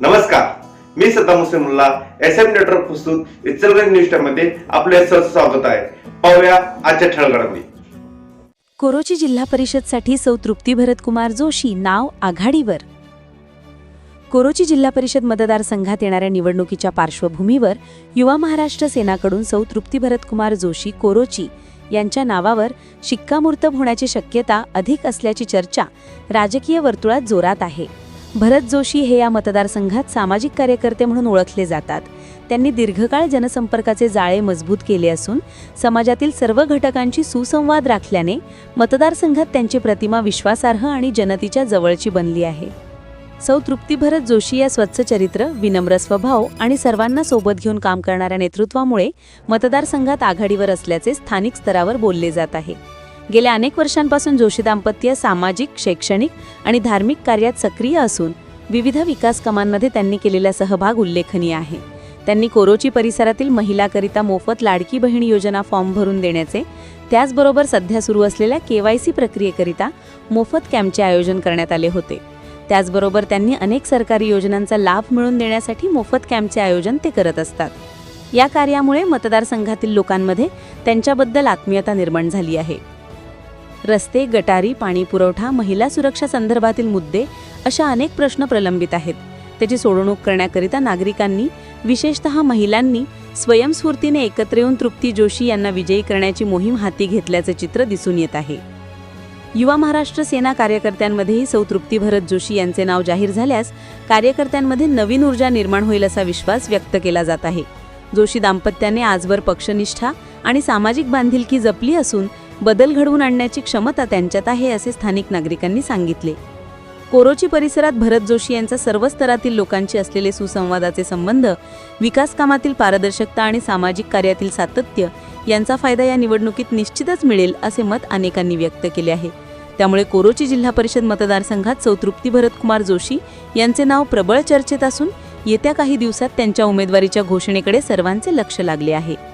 नमस्कार. मी Saddam Hussain S M network प्रस्तुत इचलगंज न्यूजमध्ये आपले स्वागत आहे. पाहूया आजच्या ठळगडामध्ये कोरोची जिल्हा परिषदसाठी सौ तृप्ती भरतकुमार जोशी नाव आघाडीवर. कोरोची जिल्हा परिषद मतदारसंघात येणाऱ्या निवडणुकीच्या पार्श्वभूमीवर युवा महाराष्ट्र सेनाकडून सौ तृप्ती भरतकुमार जोशी कोरोची यांच्या नावावर शिक्कामोर्तब होण्याची शक्यता अधिक असल्याची चर्चा राजकीय वर्तुळात जोरात आहे. भरत जोशी हे या मतदारसंघात सामाजिक कार्यकर्ते म्हणून ओळखले जातात. त्यांनी दीर्घकाळ जनसंपर्काचे जाळे मजबूत केले असून समाजातील सर्व घटकांची सुसंवाद राखल्याने मतदारसंघात त्यांची प्रतिमा विश्वासार्ह आणि जनतेच्या जवळची बनली आहे. सौ तृप्ती भरत जोशी या स्वच्छ चरित्र विनम्र स्वभाव आणि सर्वांना सोबत घेऊन काम करणाऱ्या नेतृत्वामुळे मतदारसंघात आघाडीवर असल्याचे स्थानिक स्तरावर बोलले जात आहे. गेल्या अनेक वर्षांपासून जोशी दाम्पत्य सामाजिक शैक्षणिक आणि धार्मिक कार्यात सक्रिय असून विविध विकास कामांमध्ये त्यांनी केलेला सहभाग उल्लेखनीय आहे. त्यांनी कोरोची परिसरातील महिलाकरिता मोफत लाडकी बहीण योजना फॉर्म भरून देण्याचे त्याचबरोबर सध्या सुरू असलेल्या के वाय सी प्रक्रियेकरिता मोफत कॅम्पचे आयोजन करण्यात आले होते. त्याचबरोबर त्यांनी अनेक सरकारी योजनांचा लाभ मिळवून देण्यासाठी मोफत कॅम्पचे आयोजन ते करत असतात. या कार्यामुळे मतदारसंघातील लोकांमध्ये त्यांच्याबद्दल आत्मीयता निर्माण झाली आहे. रस्ते गटारी पाणी पुरवठा महिला सुरक्षा संदर्भातील मुद्दे अशा अनेक प्रश्न प्रलंबित आहेत. त्याची सोडवणूक करण्याकरिता नागरिकांनी विशेषतः महिलांनी स्वयंस्फूर्तीने एकत्र येऊन तृप्ती जोशी यांना विजयी करण्याची मोहीम हाती घेतल्याचे चित्र दिसून येत आहे. युवा महाराष्ट्र सेना कार्यकर्त्यांमध्येही सौ तृप्ती भरत जोशी यांचे नाव जाहीर झाल्यास कार्यकर्त्यांमध्ये नवीन ऊर्जा निर्माण होईल असा विश्वास व्यक्त केला जात आहे. जोशी दाम्पत्याने आजवर पक्षनिष्ठा आणि सामाजिक बांधिलकी जपली असून बदल घडवून आणण्याची क्षमता त्यांच्यात आहे असे स्थानिक नागरिकांनी सांगितले. कोरोची परिसरात भरत जोशी यांचा सर्व स्तरातील लोकांशी असलेले सुसंवादाचे संबंध विकास कामातील पारदर्शकता आणि सामाजिक कार्यातील सातत्य यांचा फायदा या निवडणुकीत निश्चितच मिळेल असे मत अनेकांनी व्यक्त केले आहे. त्यामुळे कोरोची जिल्हा परिषद मतदारसंघात सौतृप्ती भरतकुमार जोशी यांचे नाव प्रबळ चर्चेत असून येत्या काही दिवसात त्यांच्या उमेदवारीच्या घोषणेकडे सर्वांचे लक्ष लागले आहे.